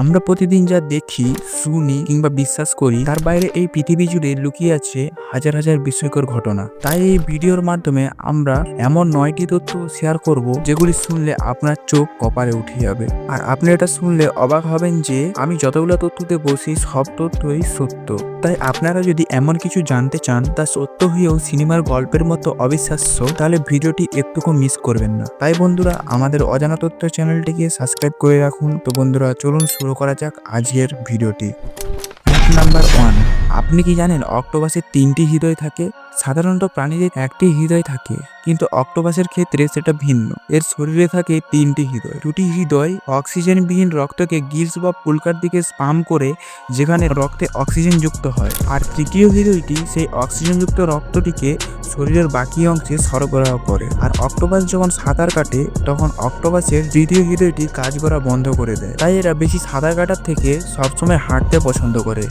আমরা প্রতিদিন যা দেখি, শুনি কিংবা বিশ্বাস করি, তার বাইরে এই পৃথিবী জুড়ে লুকিয়ে আছে হাজার হাজার বিস্ময়কর ঘটনা। তাই এই ভিডিওর মাধ্যমে আমরা এমন নয়টি তথ্য শেয়ার করব, যেগুলি শুনলে আপনার চোখ কপালে উঠে যাবে। আর আপনি এটা শুনলে অবাক হবেন যে, আমি যতগুলো তথ্য দেবো, সেই সব তথ্যই সত্য। তাই আপনারা যদি এমন কিছু জানতে চান, তা সত্য হয়েও সিনেমার গল্পের মতো অবিশ্বাস্য, তাহলে ভিডিওটি একটুকু মিস করবেন না। তাই বন্ধুরা, আমাদের অজানা তথ্য চ্যানেলটিকে সাবস্ক্রাইব করে রাখুন। তো বন্ধুরা, চলুন শুরু করা যাক আজকের ভিডিওটি। নাম্বার ওয়ান আপনি কি জানেন অক্টোপাসের তিনটি হৃদয় থাকে? সাধারণত প্রাণীদের একটি হৃদয় থাকে, কিন্তু অক্টোপাসের ক্ষেত্রে সেটা ভিন্ন। এর শরীরে থাকে তিনটি হৃদয়। দুটি হৃদয় অক্সিজেনবিহীন রক্তকে গিলস বা পুলকার দিকে স্পাম করে, যেখানে রক্তে অক্সিজেন যুক্ত হয়। আর তৃতীয় হৃদয়টি সেই অক্সিজেনযুক্ত রক্তটিকে শরীরের বাকি অংশে সরবরাহ করে। আর অক্টোপাস যখন সাঁতার কাটে, তখন অক্টোপাসের তৃতীয় হৃদয়টি কাজ করা বন্ধ করে দেয়। তাই এরা বেশি সাঁতার কাটার থেকে সবসময় হাঁটতে পছন্দ করে।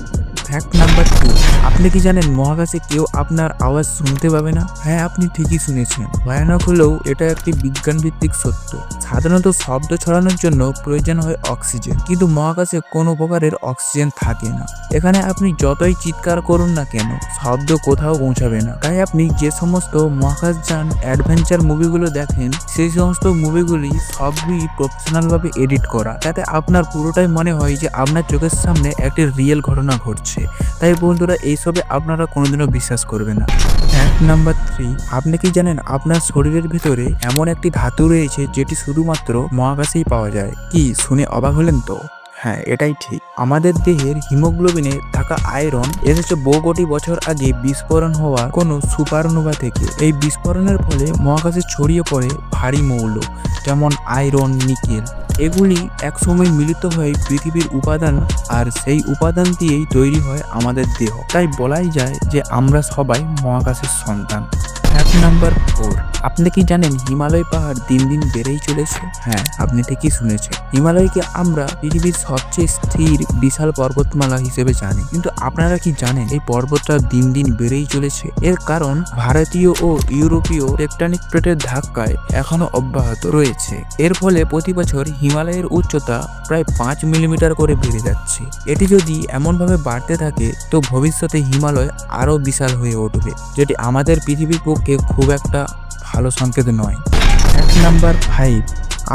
ফ্যাক্ট নাম্বার টু আপনি কি জানেন মহাকাশে কেউ আপনার আওয়াজ শুনতে পাবে না? হ্যাঁ আপনি ঠিকই শুনেছেন। ভয়ানক হলেও এটা একটি বিজ্ঞান ভিত্তিক সত্য। সাধারণত শব্দ ছড়ানোর জন্য প্রয়োজন হয় অক্সিজেন। কিন্তু মহাকাশে কোনো প্রকারের অক্সিজেন থাকে না। এখানে আপনি যতই চিৎকার করুন না কেন, শব্দ কোথাও পৌঁছাবে না। তাই আপনি যে সমস্ত মহাকাশযান অ্যাডভেঞ্চার মুভিগুলো দেখেন, সেই সমস্ত মুভিগুলি সবই প্রফেশনালভাবে এডিট করা। যাতে আপনার পুরোটাই মনে হয় যে আপনার চোখের সামনে একটি রিয়েল ঘটনা ঘটছে। তাই বন্ধুরা, এইসবে আপনারা কোনোদিনও বিশ্বাস করবে না। এক নাম্বার থ্রি, আপনি কি জানেন আপনার শরীরের ভিতরে এমন একটি ধাতু রয়েছে যেটি শুধুমাত্র মহাকাশেই পাওয়া যায়? কি, শুনে অবাক হলেন তো? হ্যাঁ এটাই ঠিক। আমাদের দেহের হিমোগ্লোবিনে থাকা আয়রন এসেছে বহু কোটি বছর আগে বিস্ফোরণ হওয়া কোনো সুপারনোভা থেকে। এই বিস্ফোরণের ফলে মহাকাশে ছড়িয়ে পড়ে ভারী মৌল, যেমন আয়রন, নিকেল। এগুলি একসময় মিলিত হয়ে পৃথিবীর উপাদান আর সেই উপাদান দিয়েই তৈরি হয় আমাদের দেহ। তাই বলাই যায় যে আমরা সবাই মহাকাশের সন্তান। ফ্যাক্ট নাম্বার ফোর আপনি কি জানেন হিমালয় পাহাড় দিন দিন বেড়েই চলেছে? হ্যাঁ আপনি ঠিকই শুনেছেন। হিমালয়কে আমরা পৃথিবীর সবচেয়ে স্থির, বিশাল পর্বতমালা হিসেবে জানি। কিন্তু আপনারা কি জানেন এই পর্বতটা দিন দিন বেড়েই চলেছে? এর কারণ ভারতীয় ও ইউরোপীয় টেকটনিক প্লেটের ধাক্কায় এখনও অব্যাহত রয়েছে। এর ফলে প্রতি বছর হিমালয়ের উচ্চতা প্রায় পাঁচ মিলিমিটার করে বেড়ে যাচ্ছে। এটি যদি এমনভাবে বাড়তে থাকে, তো ভবিষ্যতে হিমালয় আরও বিশাল হয়ে উঠবে, যেটি আমাদের পৃথিবীর পক্ষে খুব একটা ভালো সংকেত নয়। এক নাম্বার ফাইভ,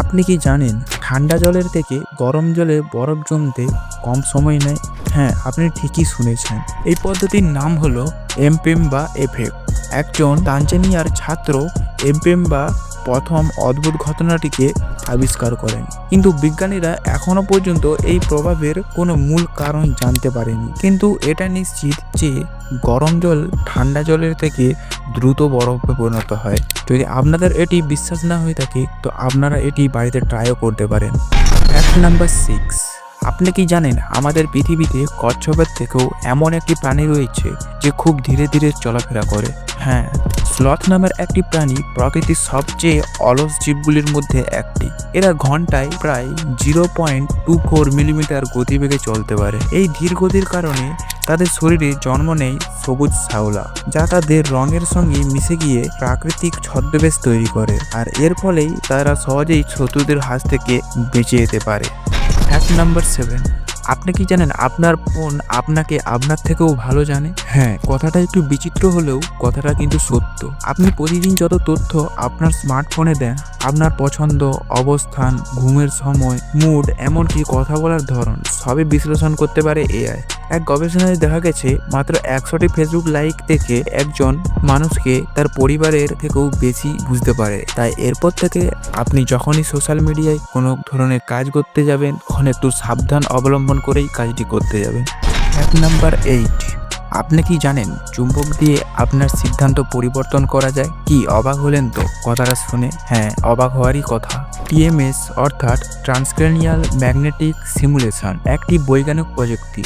আপনি কি জানেন ঠান্ডা জলের থেকে গরম জলে বরফ জমতে কম সময় নেয়? হ্যাঁ আপনি ঠিকই শুনেছেন। এই পদ্ধতির নাম হলো এমপেম বা এফেক্ট। একজন তানজানিয়ার ছাত্র এমপেম বা প্রথম অদ্ভুত ঘটনাটিকে আবিষ্কার করেন। কিন্তু বিজ্ঞানীরা এখনও পর্যন্ত এই প্রভাবের কোনো মূল কারণ জানতে পারেনি। কিন্তু এটা নিশ্চিত যে গরম জল ঠান্ডা জলের থেকে দ্রুত বরফে পরিণত হয়। যদি আপনাদের এটি বিশ্বাস না হয়ে থাকে, তো আপনারা এটি বাড়িতে ট্রাইও করতে পারেন। ফ্যাক্ট নাম্বার সিক্স আপনি কি জানেন, আমাদের পৃথিবীতে কচ্ছপের থেকেও এমন একটি প্রাণী রয়েছে যে খুব ধীরে ধীরে চলাফেরা করে? হ্যাঁ স্লথ নামের একটি প্রাণী প্রকৃতির সবচেয়ে অলস জীবগুলির মধ্যে একটি। এরা ঘন্টায় প্রায় zero point two four millimetre গতিবেগে চলতে পারে। এই ধীর গতির কারণে তাদের শরীরে জন্ম নেয় সবুজ শ্যাওলা, যা তাদের রঙের সঙ্গে মিশে গিয়ে প্রাকৃতিক ছদ্মবেশ তৈরি করে, আর এর ফলেই তারা সহজেই শত্রুদের হাত থেকে বেঁচে যেতে পারে। ফ্যাক্ট নাম্বার সেভেন আপনি কি জানেন আপনার ফোন আপনাকে আপনার থেকেও ভালো জানে? হ্যাঁ কথাটা একটু বিচিত্র হলেও কথাটা কিন্তু সত্য। আপনি প্রতিদিন যত তথ্য আপনার স্মার্টফোনে দেন, আপনার পছন্দ, অবস্থান, ঘুমের সময় মুড এমনকি কথা বলার ধরন, সবই বিশ্লেষণ করতে পারে এআই এক গবেষণায় দেখা গেছে, মাত্র একশোটি ফেসবুক লাইক থেকে একজন মানুষকে তার পরিবারের থেকেও বেশি বুঝতে পারে। তাই এরপর থেকে আপনি যখনই সোশ্যাল মিডিয়ায় কোনো ধরনের কাজ করতে যাবেন, তখন একটু সাবধান অবলম্বন করেই কাজটি করতে যাবেন। এক নাম্বার এইট আপনি কি জানেন চুম্বক দিয়ে আপনার সিদ্ধান্ত পরিবর্তন করা যায়? কি, অবাক হলেন তো? কথাটা শুনে হ্যাঁ অবাক হওয়ারই কথা। টিএমএস অর্থাৎ ট্রান্সক্রেনিয়াল ম্যাগনেটিক সিমুলেশন একটি বৈজ্ঞানিক প্রযুক্তি।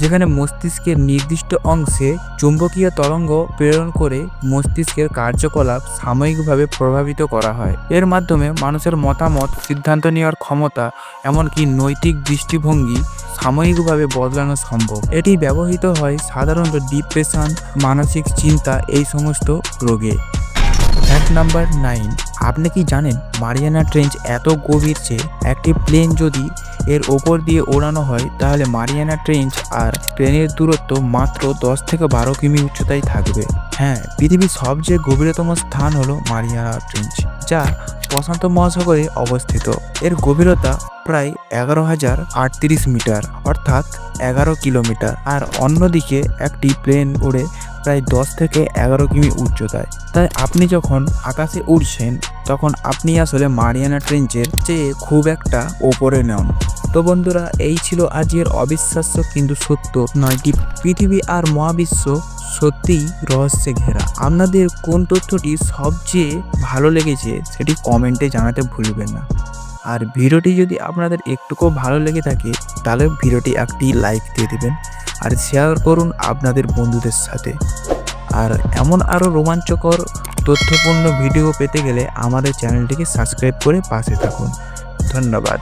যেখানে মস্তিষ্কের নির্দিষ্ট অংশে চুম্বকীয় তরঙ্গ প্রেরণ করে মস্তিষ্কের কার্যকলাপ সাময়িকভাবে প্রভাবিত করা হয়। এর মাধ্যমে মানুষের মতামত, সিদ্ধান্ত নেওয়ার ক্ষমতা, এমনকি নৈতিক দৃষ্টিভঙ্গি সাময়িকভাবে বদলানো সম্ভব। এটি ব্যবহৃত হয় সাধারণত ডিপ্রেশন, মানসিক চিন্তা এই সমস্ত রোগে। ফ্যাক্ট নাম্বার নাইন, আপনি কি জানেন মারিয়ানা ট্রেঞ্চ এত গভীর যে একটি প্লেন যদি এর ওপর দিয়ে ওড়ানো হয়, তাহলে মারিয়ানা ট্রেঞ্চ আর ট্রেনের দূরত্ব মাত্র দশ থেকে বারো কিমি উচ্চতায় থাকবে। হ্যাঁ পৃথিবীর সবচেয়ে গভীরতম স্থান হলো মারিয়ানা ট্রেঞ্চ, যা প্রশান্ত মহাসাগরে অবস্থিত। এর গভীরতা প্রায় এগারো হাজার আটত্রিশ মিটার, অর্থাৎ এগারো কিলোমিটার, আর অন্যদিকে একটি প্লেন উড়ে প্রায় দশ থেকে এগারো কিমি উচ্চতায়। তাই আপনি যখন আকাশে উড়ছেন, তখন আপনি আসলে মারিয়ানা ট্রেঞ্চের চেয়ে খুব একটা ওপরে নেন। তো বন্ধুরা, এই ছিল আজকের অবিশ্বাস্য কিন্তু সত্য নয়টি পৃথিবী আর মহাবিশ্ব সত্যিই রহস্যে ঘেরা। আপনাদের কোন তথ্যটি সবচেয়ে ভালো লেগেছে সেটি কমেন্টে জানাতে ভুলবেন না। আর ভিডিওটি যদি আপনাদের একটুকু ভালো লেগে থাকে, তাহলে ভিডিওটি একটি লাইক দিয়ে দেবেন আর শেয়ার করুন আপনাদের বন্ধুদের সাথে। আর এমন আরও রোমাঞ্চকর তথ্যপূর্ণ ভিডিও পেতে গেলে আমাদের চ্যানেলটিকে সাবস্ক্রাইব করে পাশে থাকুন। ধন্যবাদ।